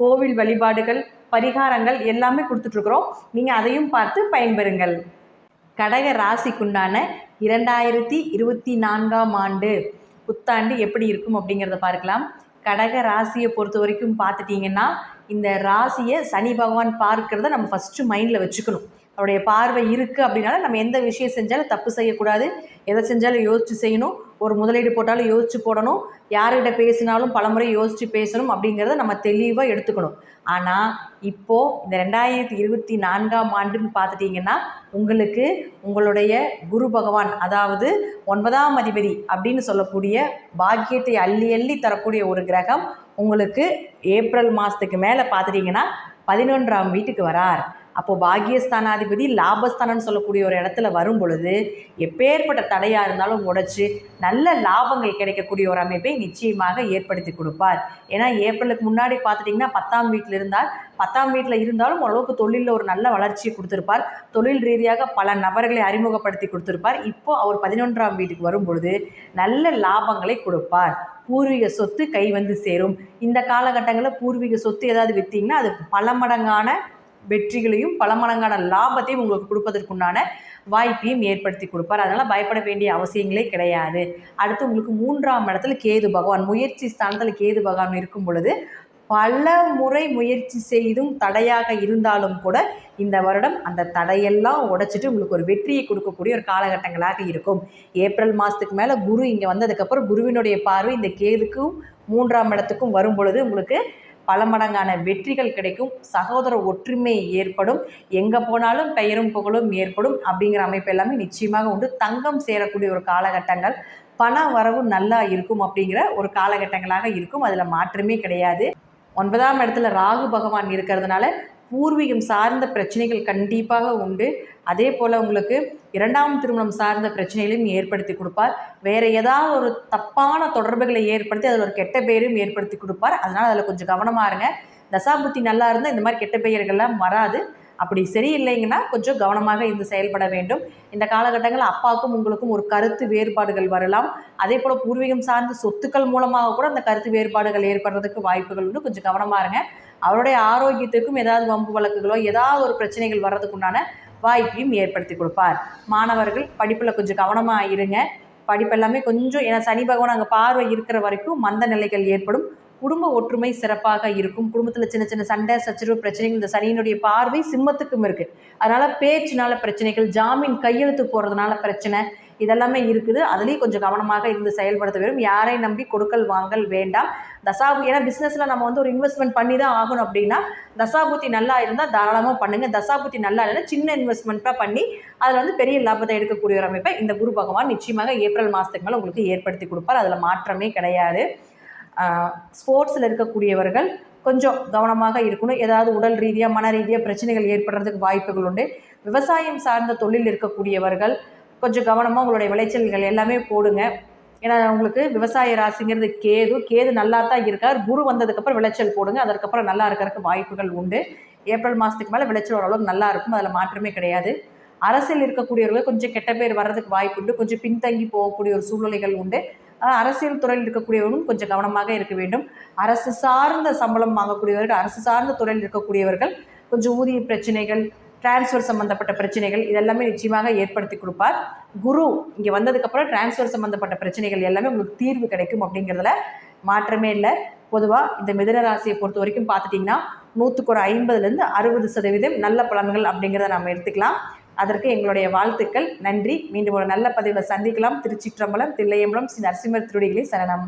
கோவில் வழிபாடுகள் பரிகாரங்கள் எல்லாமே கொடுத்துட்ருக்குறோம். நீங்கள் அதையும் பார்த்து பயன்பெறுங்கள். கடக ராசிக்குண்டான இரண்டாயிரத்தி இருபத்தி நான்காம் ஆண்டு புத்தாண்டு எப்படி இருக்கும் அப்படிங்கிறத பார்க்கலாம். கடக ராசியை பொறுத்த வரைக்கும் பார்த்துட்டிங்கன்னா இந்த ராசியை சனி பகவான் பார்க்கிறத நம்ம ஃபஸ்ட்டு மைண்டில் வச்சுக்கணும். அவருடைய பார்வை இருக்குது அப்படின்னால நம்ம எந்த விஷயம் செஞ்சாலும் தப்பு செய்யக்கூடாது. எதை செஞ்சாலும் யோசித்து செய்யணும். ஒரு முதலீடு போட்டாலும் யோசித்து போடணும். யார்கிட்ட பேசினாலும் பலமுறை யோசித்து பேசணும் அப்படிங்கிறத நம்ம தெளிவாக எடுத்துக்கணும். ஆனால் இப்போது இந்த ரெண்டாயிரத்தி இருபத்தி நான்காம் ஆண்டுன்னு பார்த்துட்டிங்கன்னா உங்களுக்கு உங்களுடைய குரு பகவான் அதாவது ஒன்பதாம் அதிபதி அப்படின்னு சொல்லக்கூடிய பாக்கியத்தை அள்ளி அள்ளி தரக்கூடிய ஒரு கிரகம் உங்களுக்கு ஏப்ரல் மாதத்துக்கு மேலே பார்த்துட்டிங்கன்னா பதினொன்றாம் வீட்டுக்கு வரார். அப்போது பாகியஸ்தானாதிபதி லாபஸ்தானம்னு சொல்லக்கூடிய ஒரு இடத்துல வரும் பொழுது எப்பேற்பட்ட தடையாக இருந்தாலும் உடைச்சு நல்ல லாபங்கள் கிடைக்கக்கூடிய ஒரு அமைப்பை நிச்சயமாக ஏற்படுத்தி கொடுப்பார். ஏன்னா ஏப்ரலுக்கு முன்னாடி பார்த்துட்டிங்கன்னா பத்தாம் வீட்டில் இருந்தால் பத்தாம் வீட்டில் இருந்தாலும் ஓரளவுக்கு தொழிலில் ஒரு நல்ல வளர்ச்சியை கொடுத்துருப்பார். தொழில் ரீதியாக பல நபர்களை அறிமுகப்படுத்தி கொடுத்துருப்பார். இப்போது அவர் பதினொன்றாம் வீட்டுக்கு வரும் பொழுது நல்ல லாபங்களை கொடுப்பார். பூர்வீக சொத்து கை வந்து சேரும். இந்த காலகட்டங்களில் பூர்வீக சொத்து ஏதாவது விற்றீங்கன்னா அது பல மடங்கான வெற்றிகளையும் பல மடங்கான லாபத்தையும் உங்களுக்கு கொடுப்பதற்குண்டான வாய்ப்பையும் ஏற்படுத்தி கொடுப்பார். அதனால் பயப்பட வேண்டிய அவசியங்களே கிடையாது. அடுத்து உங்களுக்கு மூன்றாம் இடத்துல கேது பகவான் முயற்சி ஸ்தானத்தில் கேது பகவான் இருக்கும் பொழுது பல முறை முயற்சி செய்தும் தடையாக இருந்தாலும் கூட இந்த வருடம் அந்த தடையெல்லாம் உடைச்சிட்டு உங்களுக்கு ஒரு வெற்றியை கொடுக்கக்கூடிய ஒரு காலகட்டங்களாக இருக்கும். ஏப்ரல் மாதத்துக்கு மேலே குரு இங்கே வந்ததுக்கப்புறம் குருவினுடைய பார்வை இந்த கேதுக்கும் மூன்றாம் இடத்துக்கும் வரும் பொழுது உங்களுக்கு பல மடங்கான வெற்றிகள் கிடைக்கும். சகோதர ஒற்றுமை ஏற்படும். எங்கே போனாலும் பெயரும் புகழும் ஏற்படும். அப்படிங்கிற அமைப்பு எல்லாமே நிச்சயமாக உண்டு. தங்கம் சேரக்கூடிய ஒரு காலகட்டங்கள். பண வரவு நல்லா இருக்கும் அப்படிங்கிற ஒரு காலகட்டங்களாக இருக்கும். அதில் மாற்றமே கிடையாது. ஒன்பதாம் இடத்துல ராகு பகவான் இருக்கிறதுனால பூர்வீகம் சார்ந்த பிரச்சனைகள் கண்டிப்பாக உண்டு. அதே போல் உங்களுக்கு இரண்டாம் திருமணம் சார்ந்த பிரச்சனைகளையும் ஏற்படுத்தி கொடுப்பார். வேறு ஏதாவது ஒரு தப்பான தொடர்புகளை ஏற்படுத்தி அதில் ஒரு கெட்ட பேரும் ஏற்படுத்தி கொடுப்பார். அதனால் அதில் கொஞ்சம் கவனமாக இருங்க. தசாபுத்தி நல்லா இருந்தால் இந்த மாதிரி கெட்ட பெயர்கள்லாம் வராது. அப்படி சரியில்லைங்கன்னா கொஞ்சம் கவனமாக இருந்து செயல்பட வேண்டும். இந்த காலகட்டங்களில் அப்பாவுக்கும் உங்களுக்கும் ஒரு கருத்து வேறுபாடுகள் வரலாம். அதே போல் பூர்வீகம் சார்ந்த சொத்துக்கள் மூலமாக கூட அந்த கருத்து வேறுபாடுகள் ஏற்படுறதுக்கு வாய்ப்புகள் உண்டு. கொஞ்சம் கவனமாக இருங்க. அவருடைய ஆரோக்கியத்துக்கும் ஏதாவது வம்பு வழக்குகளோ ஏதாவது ஒரு பிரச்சனைகள் வர்றதுக்குண்டான வாய்ப்பையும் ஏற்படுத்தி கொடுப்பார். மாணவர்கள் படிப்பில் கொஞ்சம் கவனமாக இருங்க. படிப்பெல்லாமே கொஞ்சம் ஏன்னா சனி பகவான் அங்கே பார்வை இருக்கிற வரைக்கும் மந்த நிலைகள் ஏற்படும். குடும்ப ஒற்றுமை சிறப்பாக இருக்கும். குடும்பத்தில் சின்ன சின்ன சண்டை சச்சரவு பிரச்சனைகள் இந்த சனியினுடைய பார்வை சிம்மத்துக்கும் இருக்குது அதனால் பேச்சினால பிரச்சனைகள் ஜாமீன் கையெழுத்து போகிறதுனால பிரச்சனை இதெல்லாமே இருக்குது. அதுலேயும் கொஞ்சம் கவனமாக இருந்து செயல்படுத்த வேண்டும். யாரை நம்பி கொடுக்கல் வாங்கல் வேண்டாம். தசாபு ஏன்னா பிஸ்னஸில் நம்ம வந்து ஒரு இன்வெஸ்ட்மெண்ட் பண்ணி தான் ஆகணும் அப்படின்னா தசாபுத்தி நல்லா இருந்தால் தாராளமாக பண்ணுங்கள் தசாபுத்தி நல்லா இல்லைன்னா சின்ன இன்வெஸ்ட்மெண்ட்டாக பண்ணி அதில் வந்து பெரிய லாபத்தை எடுக்கக்கூடிய ஒரு அமைப்பை இந்த குரு பகவான் நிச்சயமாக ஏப்ரல் மாதத்துக்கு மேலே உங்களுக்கு ஏற்படுத்தி கொடுப்பார். அதில் மாற்றமே கிடையாது. ஸ்போர்ட்ஸில் இருக்கக்கூடியவர்கள் கொஞ்சம் கவனமாக இருக்கணும். ஏதாவது உடல் ரீதியாக மன ரீதியாக பிரச்சனைகள் ஏற்படுறதுக்கு வாய்ப்புகள் உண்டு. விவசாயம் சார்ந்த தொழில் இருக்கக்கூடியவர்கள் கொஞ்சம் கவனமாக உங்களுடைய விளைச்சல்கள் எல்லாமே போடுங்க. ஏன்னா உங்களுக்கு விவசாய ராசிங்கிறது கேது. கேது நல்லா தான் இருக்கார். குரு வந்ததுக்கப்புறம் விளைச்சல் போடுங்க. அதற்கப்புறம் நல்லா இருக்கிறதுக்கு வாய்ப்புகள் உண்டு. ஏப்ரல் மாதத்துக்கு மேலே விளைச்சல் ஓரளவுக்கு நல்லா இருக்கும். அதில் மாற்றமே கிடையாது. அரசியல் இருக்கக்கூடியவர்கள் கொஞ்சம் கெட்ட பேர் வர்றதுக்கு வாய்ப்பு உண்டு. கொஞ்சம் பின்தங்கி போகக்கூடிய ஒரு சூழ்நிலைகள் உண்டு. அரசியல் துறையில் இருக்கக்கூடியவர்களும் கொஞ்சம் கவனமாக இருக்க வேண்டும். அரசு சார்ந்த சம்பளம் வாங்கக்கூடியவர்கள் அரசு சார்ந்த துறையில் இருக்கக்கூடியவர்கள் கொஞ்சம் ஊதிய பிரச்சனைகள் டிரான்ஸ்ஃபர் சம்மந்தப்பட்ட பிரச்சனைகள் இதெல்லாமே நிச்சயமாக ஏற்படுத்தி கொடுப்பார். குரு இங்கே வந்ததுக்கப்புறம் டிரான்ஸ்ஃபர் சம்மந்தப்பட்ட பிரச்சனைகள் எல்லாமே உங்களுக்கு தீர்வு கிடைக்கும் அப்படிங்கிறதுல மாற்றமே இல்லை. பொதுவாக இந்த மிதன ராசியை பொறுத்த வரைக்கும் பார்த்துட்டிங்கன்னா நூற்றுக்கு ஒரு ஐம்பதுலேருந்து அறுபது சதவீதம் நல்ல பலன்கள் அப்படிங்கிறத நம்ம எடுத்துக்கலாம். அதற்கு எங்களுடைய வாழ்த்துக்கள். நன்றி. மீண்டும் ஒரு நல்ல பதிவில் சந்திக்கலாம். திருச்சிற்றம்பலம் தில்லையம்பலம் ஸ்ரீ நரசிம்மர் திருடிகளை சரணம்.